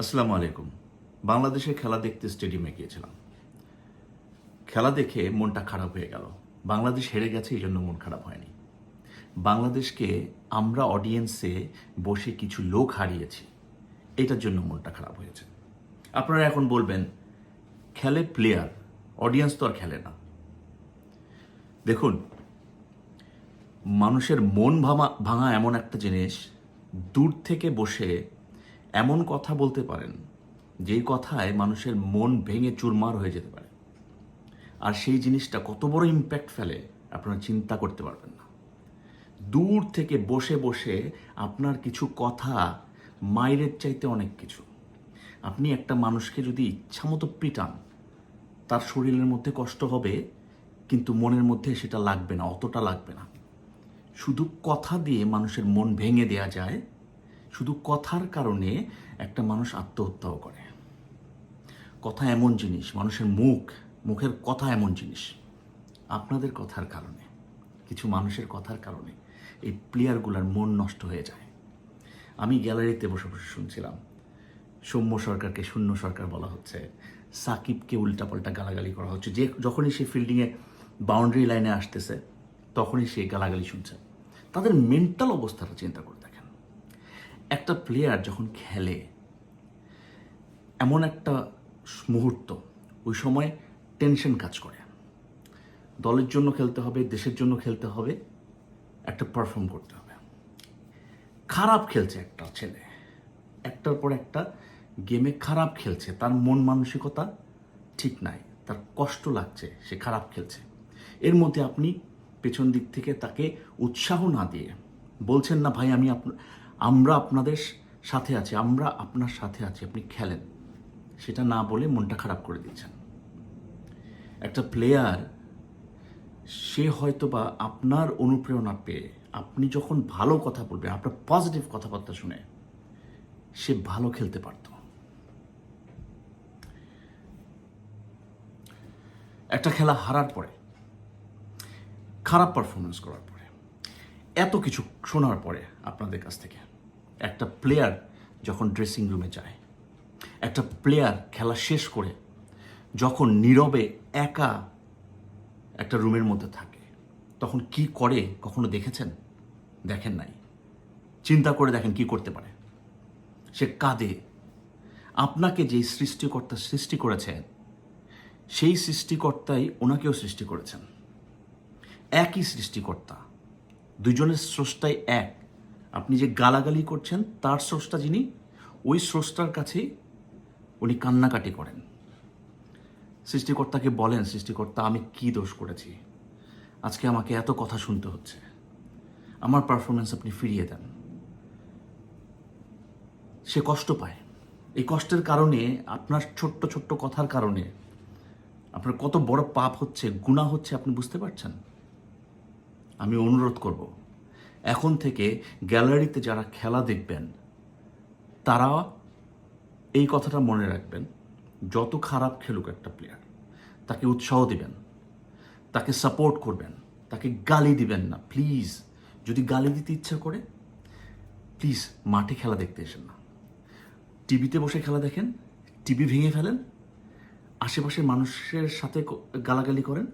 আসসালামু আলাইকুম। বাংলাদেশে খেলা দেখতে স্টেডিয়ামে গিয়েছিলাম। খেলা দেখে মনটা খারাপ হয়ে গেল। বাংলাদেশ হেরে গেছে, এই জন্য মন খারাপ হয়নি। বাংলাদেশকে আমরা অডিয়েন্সে বসে কিছু লোক হারিয়েছি। এটার জন্য মনটা খারাপ হয়েছে। আপনারা এখন বলবেন, খেলে প্লেয়ার অডিয়েন্স তো আর খেলে না। দেখুন, মানুষের মন ভাঙা ভাঙা এমন একটা জিনিস, দূর থেকে বসে এমন কথা বলতে পারেন, যেই কথায় মানুষের মন ভেঙে চুরমার হয়ে যেতে পারে। আর সেই জিনিসটা কত বড় ইম্প্যাক্ট ফেলে, আপনারা চিন্তা করতে পারবেন না। দূর থেকে বসে বসে আপনার কিছু কথা মায়ের চাইতে অনেক কিছু। আপনি একটা মানুষকে যদি ইচ্ছামতো পিটান, তার শরীরের মধ্যে কষ্ট হবে, কিন্তু মনের মধ্যে সেটা লাগবে না, অতটা লাগবে না। শুধু কথা দিয়ে মানুষের মন ভেঙে দেয়া যায় শুধু কথার কারণে একটা মানুষ আত্মহত্যাও করে। কথা এমন জিনিস, মানুষের মুখ, মুখের কথা এমন জিনিস। আপনাদের কথার কারণে, কিছু মানুষের কথার কারণে এই প্লেয়ারগুলোর মন নষ্ট হয়ে যায়। আমি গ্যালারিতে বসে বসে শুনছিলাম, সৌম্য সরকারকে শূন্য সরকার বলা হচ্ছে, সাকিবকে উল্টাপাল্টা গালাগালি করা হচ্ছে। যে যখনই সে ফিল্ডিংয়ে বাউন্ডারি লাইনে আসতেছে, তখনই সে গালাগালি শুনছে। তাদের মেন্টাল অবস্থাটা চিন্তা করে দেখেন একটা প্লেয়ার যখন খেলে, এমন একটা মুহূর্ত, ওই সময় টেনশন কাজ করে। দলের জন্য খেলতে হবে, দেশের জন্য খেলতে হবে, একটা পারফর্ম করতে হবে। খারাপ খেলছে একটা ছেলে। একটার পর একটা গেমে খারাপ খেলছে, তার মন মানসিকতা ঠিক নাই, তার কষ্ট লাগছে, সে খারাপ খেলছে। এর মধ্যে আপনি পেছন দিক থেকে তাকে উৎসাহ না দিয়ে বলছেন, না ভাই, আমি আমরা আপনাদের সাথে আছি, আমরা আপনার সাথে আছি, আপনি খেলেন। সেটা না বলে মনটা খারাপ করে দিচ্ছেন। একটা প্লেয়ার সে হয়তো বা আপনার অনুপ্রেরণা পেয়ে, আপনি যখন ভালো কথা বলবেন আপনার পজিটিভ কথাবার্তা শুনে, সে ভালো খেলতে পারত। একটা খেলা হারার পরে, খারাপ পারফরমেন্স করার পরে, এত কিছু শোনার পরে আপনাদের কাছ থেকে একটা প্লেয়ার যখন ড্রেসিং রুমে যায়, একটা প্লেয়ার খেলা শেষ করে যখন নীরবে একা একটা রুমের মধ্যে থাকে, তখন কি করে কখনো দেখেছেন? দেখেন নাই। চিন্তা করে দেখেন কি করতে পারে। সে কাঁদে। আপনাকে যেই সৃষ্টিকর্তা সৃষ্টি করেছেন, সেই সৃষ্টিকর্তাই ওনাকেও সৃষ্টি করেছেন। একই সৃষ্টিকর্তা। দুজনের স্রষ্টাই এক। আপনি যে গালাগালি করছেন, তার স্রষ্টা যিনি, ওই স্রষ্টার কাছেই উনি কান্নাকাটি করেন। সৃষ্টিকর্তাকে বলেন, সৃষ্টিকর্তা, আমি কি দোষ করেছি? আজকে আমাকে এত কথা শুনতে হচ্ছে। আমার পারফরমেন্স আপনি ফিরিয়ে দেন। সে কষ্ট পায়। এই কষ্টের কারণে, আপনার ছোট্ট ছোট্ট কথার কারণে, আপনার কত বড় পাপ হচ্ছে গুণা হচ্ছে, আপনি বুঝতে পারছেন? আমি অনুরোধ করব এখন থেকে গ্যালারিতে যারা খেলা দেখবেন, তারা এই কথাটা মনে রাখবেন, যত খারাপ খেলুক একটা প্লেয়ার তাকে উৎসাহ দিবেন, তাকে সাপোর্ট করবেন, তাকে গালি দিবেন না। প্লিজ যদি গালি দিতে ইচ্ছা করে প্লিজ মাঠে খেলা দেখতে এসেন না। টিভিতে বসে খেলা দেখেন, টিভি ভেঙে ফেলেন, আশেপাশের মানুষের সাথে গালাগালি করেন,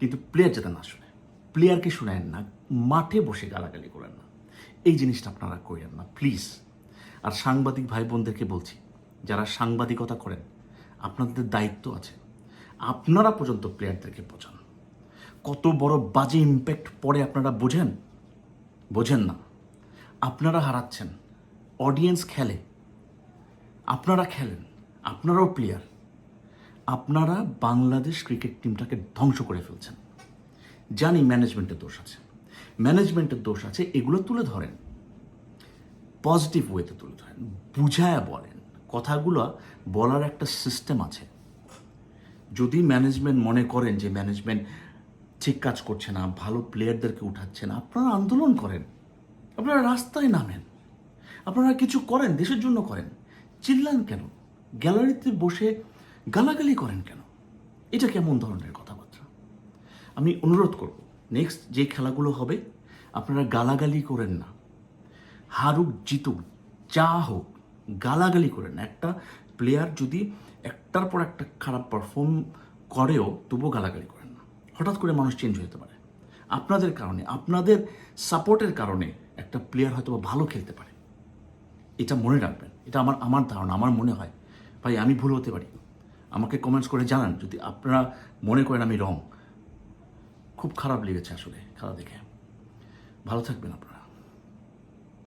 কিন্তু প্লেয়ার যাতে না শুনে প্লেয়ারকে শুনেন না। মাঠে বসে গালাগালি করেন না। এই জিনিসটা আপনারা করেন না প্লিজ আর সাংবাদিক ভাই বোনদেরকে বলছি, যারা সাংবাদিকতা করেন, আপনাদের দায়িত্ব আছে। আপনারা পর্যন্ত প্লেয়ারদেরকে বোঝান। কত বড় বাজে ইম্প্যাক্ট পড়ে আপনারা বোঝেন? বোঝেন না। আপনারা হারাচ্ছেন। অডিয়েন্স খেলে। আপনারা খেলেন। আপনারাও প্লেয়ার আপনারা বাংলাদেশ ক্রিকেট টিমটাকে ধ্বংস করে ফেলছেন। জানি ম্যানেজমেন্টের দোষ আছে। ম্যানেজমেন্টের দোষ আছে, এগুলো তুলে ধরেন। পজিটিভ ওয়েতে তুলে ধরেন, বুঝায়া বলেন। কথাগুলো বলার একটা সিস্টেম আছে। যদি ম্যানেজমেন্ট মনে করেন যে ম্যানেজমেন্ট ঠিক কাজ করছে না, ভালো প্লেয়ারদেরকে উঠাচ্ছে না, আপনারা আন্দোলন করেন। আপনারা রাস্তায় নামেন। আপনারা কিছু করেন, দেশের জন্য করেন। চিল্লান কেন? গ্যালারিতে বসে গালাগালি করেন কেন? এটা কেমন ধরনের কথাবার্তা? আমি অনুরোধ করব নেক্সট যে খেলাগুলো হবে, আপনারা গালাগালি করেন না। হারুক, জিতুক, যা হোক, গালাগালি করেন। একটা প্লেয়ার যদি একটার পর একটা খারাপ পারফর্ম করেও, তবুও গালাগালি করেন না। হঠাৎ করে মানুষ চেঞ্জ হতে পারে। আপনাদের কারণে, আপনাদের সাপোর্টের কারণে একটা প্লেয়ার হয়তো ভালো খেলতে পারে। এটা মনে রাখবেন। এটা আমার আমার ধারণা, আমার মনে হয়। ভাই, আমি ভুল হতে পারি। আমাকে কমেন্টস করে জানান। যদি আপনারা মনে করেন আমি রং খুব খারাপ লেগেছে আসলে খেলা দেখে। ভালো থাকবেন আপনারা।